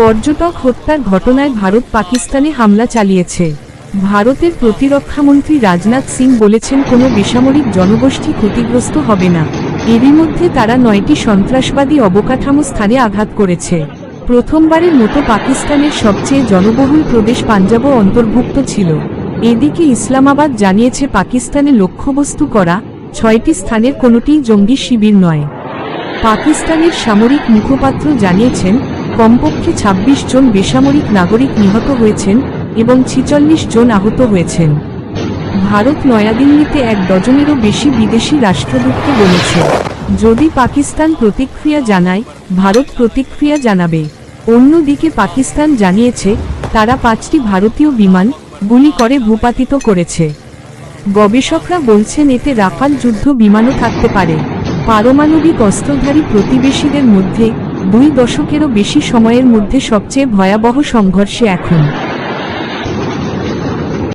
পর্যটক হত্যার ঘটনায় ভারত পাকিস্তানে হামলা চালিয়েছে। ভারতের প্রতিরক্ষামন্ত্রী রাজনাথ সিং বলেছেন, কোনো বেসামরিক জনগোষ্ঠী ক্ষতিগ্রস্ত হবে না। এরই মধ্যে তারা নয়টি সন্ত্রাসবাদী অবকাঠামো স্থানে আঘাত করেছে। প্রথমবারের মতো পাকিস্তানের সবচেয়ে জনবহুল প্রদেশ পাঞ্জাবও অন্তর্ভুক্ত ছিল। এদিকে ইসলামাবাদ জানিয়েছে, পাকিস্তানে লক্ষ্যবস্তু করা ছয়টি স্থানের কোনোটিই জঙ্গি শিবির নয়। পাকিস্তানের সামরিক মুখপাত্র জানিয়েছেন কমপক্ষে ২৬ জন বেসামরিক নাগরিক নিহত হয়েছেন এবং ছিচল্লিশ জন আহত হয়েছেন। ভারত নয়াদিল্লিতে এক ডজনেরও বেশি বিদেশি রাষ্ট্রদূতকে বলেছে। যদি পাকিস্তান প্রতিক্রিয়া জানায়, ভারত প্রতিক্রিয়া জানাবে। অন্যদিকে পাকিস্তান জানিয়েছে, তারা পাঁচটি ভারতীয় বিমান গুলি করে ভূপাতিত করেছে। গবেষকরা বলছেন, এতে রাফাল যুদ্ধ বিমানও থাকতে পারে। পারমাণবিক অস্ত্রধারী প্রতিবেশীদের মধ্যে দুই দশকেরও বেশি সময়ের মধ্যে সবচেয়ে ভয়াবহ সংঘর্ষে এখন।